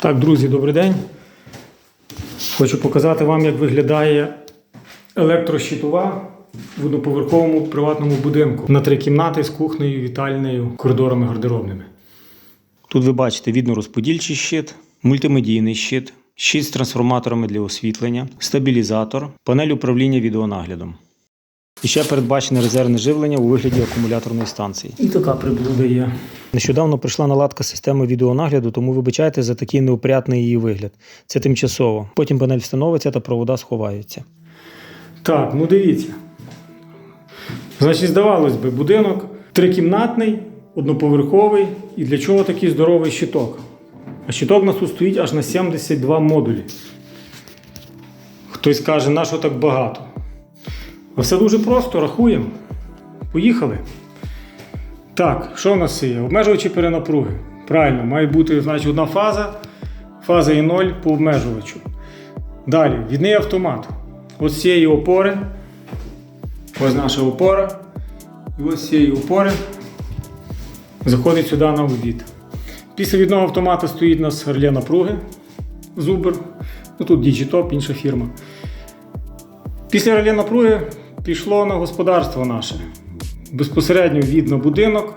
Так, друзі, добрий день. Хочу показати вам, як виглядає електрощитова в одноповерховому приватному будинку на три кімнати з кухнею, вітальнею, коридорами гардеробними. Тут ви бачите віднорозподільчий щит, мультимедійний щит, щит з трансформаторами для освітлення, стабілізатор, панель управління відеонаглядом. І ще передбачене резервне живлення у вигляді акумуляторної станції. І така приблуда є. Нещодавно прийшла наладка системи відеонагляду, тому вибачайте за такий неопрятний її вигляд. Це тимчасово. Потім панель встановиться та провода сховаються. Так, ну дивіться. Значить, здавалось би, будинок трикімнатний, одноповерховий. І для чого такий здоровий щиток? А щиток у нас тут стоїть аж на 72 модулі. Хтось каже, на що так багато? Все дуже просто, рахуємо. Поїхали. Так, що в нас є? Обмежувачі перенапруги. Правильно, має бути значить, одна фаза, фаза і 0 по обмежувачу. Далі, відний автомат. Ось цієї опори. Ось наша опора. І ось з цієї опори заходить сюди на ввід. Після відного автомата стоїть у нас реле напруги. Зубр. Ну тут Digitop, інша фірма. Після реле напруги пішло на господарство наше. Безпосередньо від на будинок,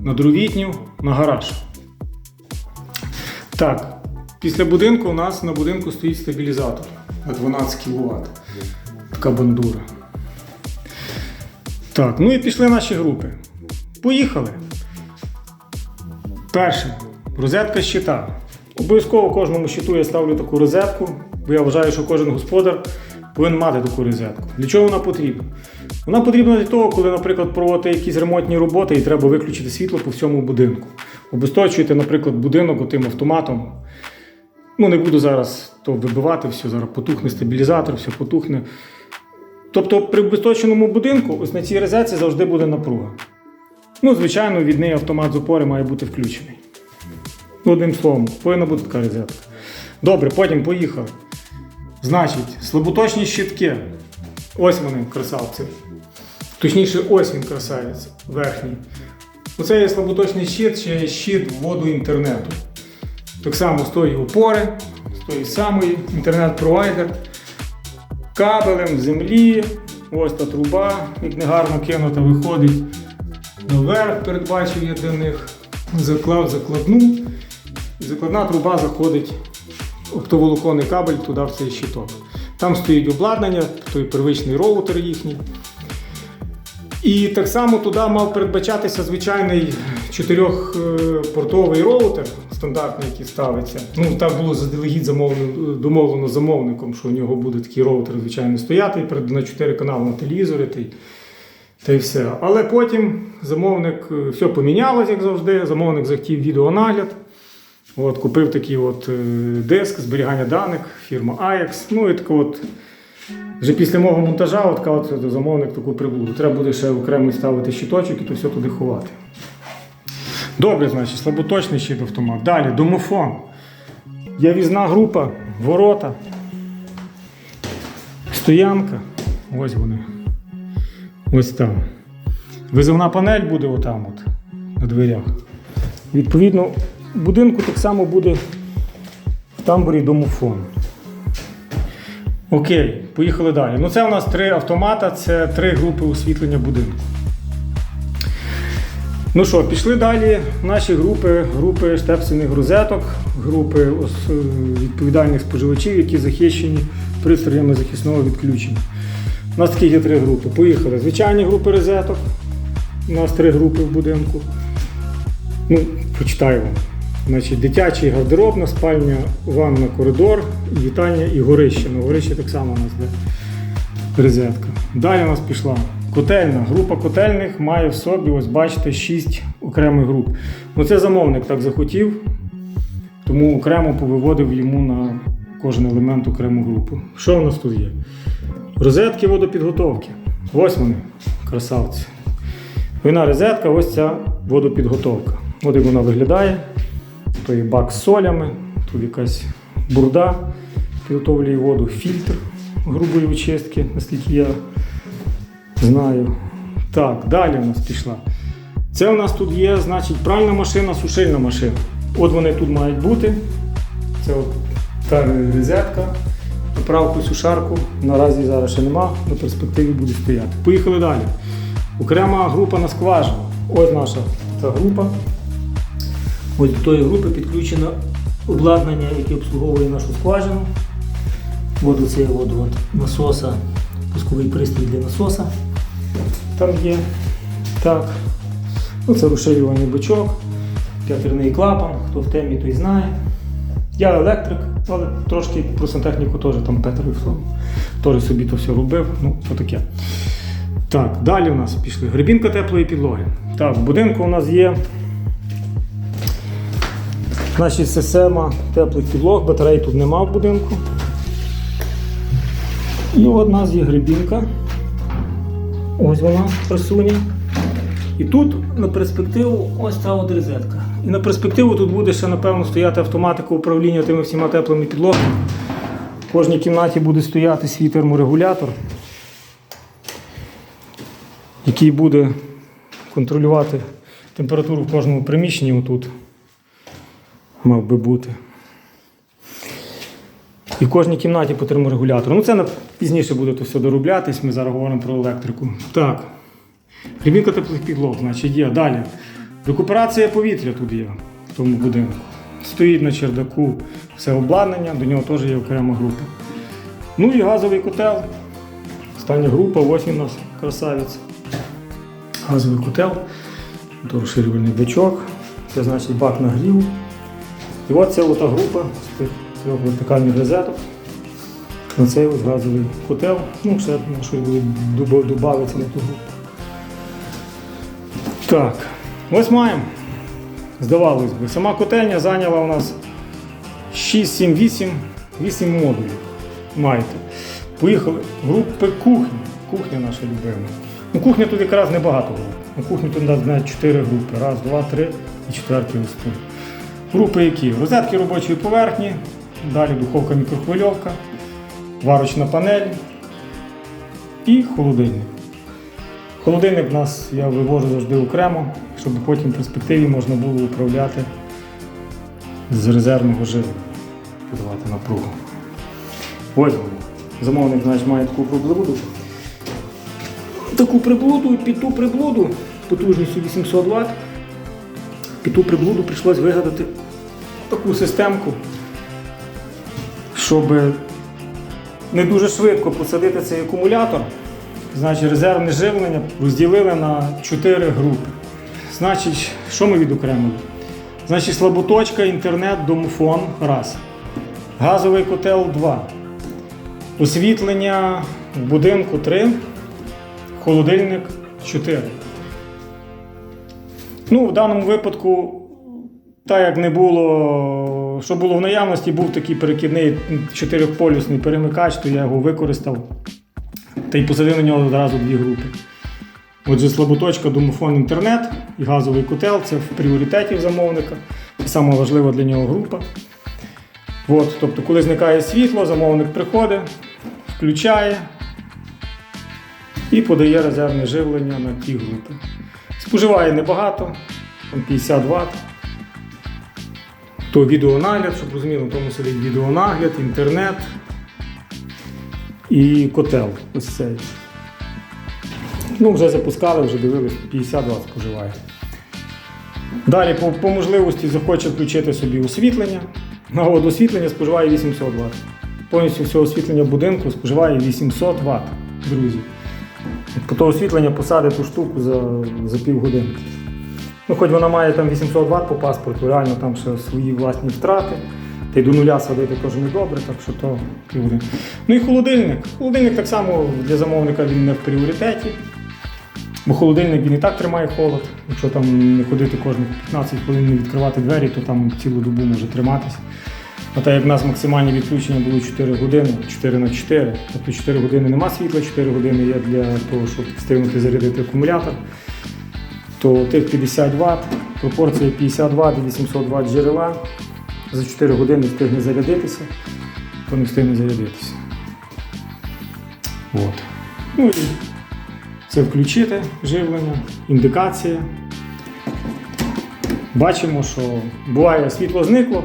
на дровітню, на гараж. Так, після будинку у нас на будинку стоїть стабілізатор на 12 кВт. Така бандура. Так, ну і пішли наші групи. Поїхали. Перше. Розетка щита. Обов'язково кожному щиту я ставлю таку розетку, бо я вважаю, що кожен господар повинен мати таку розетку. Для чого вона потрібна? Вона потрібна для того, коли, наприклад, проводити якісь ремонтні роботи і треба виключити світло по всьому будинку. Обесточуєте, наприклад, будинок отим автоматом. Ну, не буду зараз то вибивати, все, зараз потухне стабілізатор, все потухне. Тобто при обесточеному будинку ось на цій розетці завжди буде напруга. Ну, звичайно, від неї автомат з опори має бути включений. Одним словом, повинна бути така розетка. Добре, потім поїхали. Значить, слаботочні щитки. Ось вони, красавці. Точніше, ось він красавець, верхній. Оце є слаботочний щит, ще є щит вводу інтернету. Так само з тої опори, з тої самої інтернет-провайдер. Кабелем з землі. Ось та труба, як негарно кинута, виходить наверх, передбачив я для них. Заклав закладну. Закладна труба заходить оптоволоконний кабель туди в цей щиток. Там стоїть обладнання, той первичний роутер їхній. І так само туди мав передбачатися звичайний чотирьохпортовий роутер, стандартний, який ставиться. Ну, так було заздалегідь замовлено, домовлено замовником, що у нього буде такий роутер, звичайно, стояти на 4 канали на телевізори. Та й, та й все. Але потім замовник е, все помінялось, як завжди. Замовник захотів відеонагляд. От, купив такий от е, диск зберігання даних, фірма AX. Ну і так от, вже після мого монтажа от, от, замовник таку приблуду. Треба буде ще окремо ставити щиточок і то все туди ховати. Добре, значить, слаботочний щит автомат. Далі, домофон. Є візна група, ворота, стоянка. Ось вони. Ось там. Визовна панель буде отам от, на дверях. Відповідно, в будинку так само буде в тамбурі домофон. Окей, поїхали далі. Ну це у нас три автомата, це три групи освітлення будинку. Ну що, пішли далі наші групи, групи штепсельних розеток, групи е, відповідальних споживачів, які захищені пристроями захисного відключення. У нас таких є три групи. Поїхали. Звичайні групи розеток. У нас три групи в будинку. Ну, почитаю вам. Значить, дитячий гардеробна, спальня, ванна, коридор, вітальня і горище. На горище так само у нас де розетка. Далі у нас пішла котельна. Група котельних має в собі, ось бачите, 6 окремих груп. Ну це замовник так захотів, тому окремо повиводив йому на кожен елемент окрему групу. Що у нас тут є? Розетки водопідготовки. Ось вони, красавці. Вина розетка, ось ця водопідготовка. От як вона виглядає. То є бак з солями, тут якась бурда підготовлює воду, фільтр грубої очистки, наскільки я знаю. Так, далі у нас пішла. Це у нас тут є, значить, пральна машина, сушильна машина. От вони тут мають бути. Це от та розетка. Поправку сушарку наразі зараз ще нема, на перспективі буде стояти. Поїхали далі. Окрема група на скважину. Ось наша та група. Ось до тої групи підключено обладнання, яке обслуговує нашу скважину. От оцей от, от насоса, пусковий пристрій для насоса. Там є. Так. Ну, це розширюваний бачок, п'ятерний клапан, хто в темі, той знає. Я електрик, але трошки про сантехніку теж там Петр теж собі то все робив. Ну, то таке. Так, далі у нас пішли. Грибінка теплої підлоги. Так, в будинку у нас є значить, система теплих підлог, батарей тут нема в будинку. І от у нас є грибінка. Ось вона красуня. І тут на перспективу ось ця от розетка. І на перспективу тут буде ще, напевно, стояти автоматика управління тими всіма теплими підлогами. В кожній кімнаті буде стояти свій терморегулятор, який буде контролювати температуру в кожному приміщенні. Отут мав би бути. І в кожній кімнаті по терморегулятору. Ну це пізніше буде то все дороблятись. Ми зараз говоримо про електрику. Так. Грибінка теплих підлог, значить, є. Далі. Рекуперація повітря тут є в тому будинку. Стоїть на чердаку все обладнання, до нього теж є окрема група. Ну і газовий котел. Остання група, ось він у нас красавець. Газовий котел. Розширювальний бачок. Це значить бак нагріву. І от ця ота група з трьох вертикальних розеток. На цей ось газовий котел. Ну, ще на щось буде додавиться на ту групу. Так, ось маємо. Здавалось би, сама котельня зайняла у нас 6, 7, 8, 8 модулів. Маєте. Поїхали. Групи кухні. Кухня наша любима. Ну, кухня тут якраз небагато груп. На кухні тут у нас навіть 4 групи. Раз, два, три і четвертий тут. Групи які? Розетки робочої поверхні, далі духовка мікрохвильовка, варочна панель і холодильник. Холодильник в нас я вивожу завжди окремо, щоб потім в перспективі можна було управляти з резервного живлення, подавати напругу. Ось воно. Замовник значить, має таку приблуду. Таку приблуду, під ту приблуду потужністю 800 Вт. Під ту приблуду прийшлось вигадати таку системку, щоб не дуже швидко посадити цей акумулятор. Значить, резервне живлення розділили на 4 групи. Значить, що ми відокремили? Значить, слаботочка, інтернет, домофон раз. Газовий котел 2. Освітлення в будинку 3. Холодильник 4. Ну, в даному випадку, так як не було, що було в наявності, був такий перекидний чотирьохполюсний перемикач, то я його використав та й посадив на нього одразу дві групи. Отже, слаботочка, домофон, інтернет і газовий котел це в пріоритеті замовника. Це сама важлива для нього група. От, тобто, коли зникає світло, замовник приходить, включає і подає резервне живлення на ті групи. Споживає небагато, 50 Вт. То відеонагляд, щоб розуміли, в тому сидить відеонагляд, інтернет і котел. Ось цей. Ну, вже запускали, вже дивились, 50 Вт споживає. Далі по, по можливості захоче включити собі освітлення. На от освітлення споживає 800 Вт. Повністю все освітлення будинку споживає 800 Вт, друзі. То освітлення посадить ту штуку за, за півгодини. Ну, хоч вона має там 800 Вт по паспорту, реально там ще свої власні втрати. Та й до нуля садити теж не добре, так що то півгодини. Ну і холодильник. Холодильник так само для замовника він не в пріоритеті. Бо холодильник він і так тримає холод. Якщо там не ходити кожні 15 хвилин не відкривати двері, то там цілу добу може триматися. А так як в нас максимальні відключення було 4 години, 4 на 4, тобто 4 години нема світла, 4 години є для того, щоб встигнути зарядити акумулятор, то тих 50 Вт, пропорція 50 Вт і 800 Вт джерела за 4 години встигне зарядитися, то не встигне зарядитися. От. Ну і це включити живлення, індикація. Бачимо, що буває світло зникло,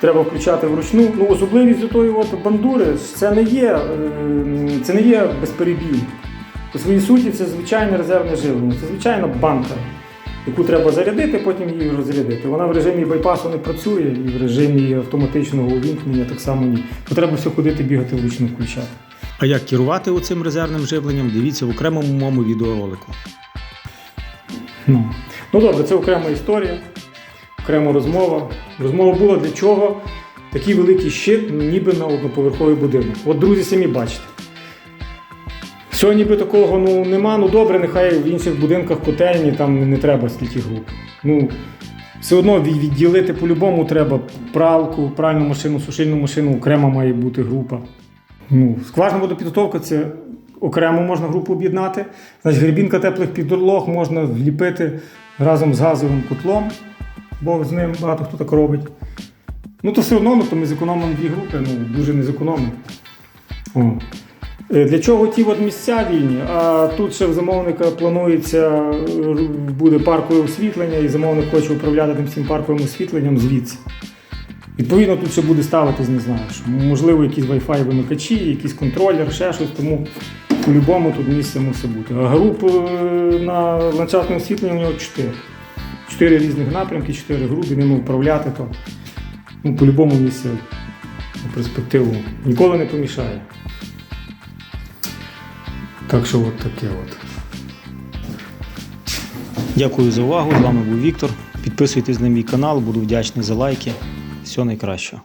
треба включати вручну. Ну, особливість до тої от бандури це не є, е, це не є безперебійно. По своїй суті, це звичайне резервне живлення, це звичайна банка, яку треба зарядити, потім її розрядити. Вона в режимі байпасу не працює і в режимі автоматичного увімкнення так само ні. То треба все ходити, бігати вручну включати. А як керувати оцим резервним живленням, дивіться в окремому моєму відеоролику. Ну. ну добре, це окрема історія, окрема розмова. Розмова була для чого такий великий щит, ніби на одноповерховий будинок. От друзі, самі бачите. Всього ніби такого ну, нема, ну добре, нехай в інших будинках котельні там не треба стільки груп. Ну, все одно відділити по-любому треба пралку, пральну машину, сушильну машину, окрема має бути група. Ну, скважина водопідготовка це окремо можна групу об'єднати. Значить, грибінка теплих підлог можна вліпити разом з газовим котлом, бо з ним багато хто так робить. Ну, то все одно, ну, то ми зекономимо дві групи, ну, дуже не зекономимо. Е, Для чого ті от місця вільні? А тут ще в замовника планується, е, буде паркове освітлення, і замовник хоче управляти тим всім парковим освітленням звідси. Відповідно, тут ще буде ставитись, не знаю, що, можливо, якісь Wi-Fi вимикачі, якийсь контролер, ще щось, тому по-любому тут місце мусить бути. А груп е, на ландшафтне освітлення у нього 4. Чотири різних напрямки, чотири групи, ними управляти, то ну, по-любому місце У перспективу ніколи не помішає. Так що от таке от. Дякую за увагу. З вами був Віктор. Підписуйтесь на мій канал, буду вдячний за лайки. Всього найкращого.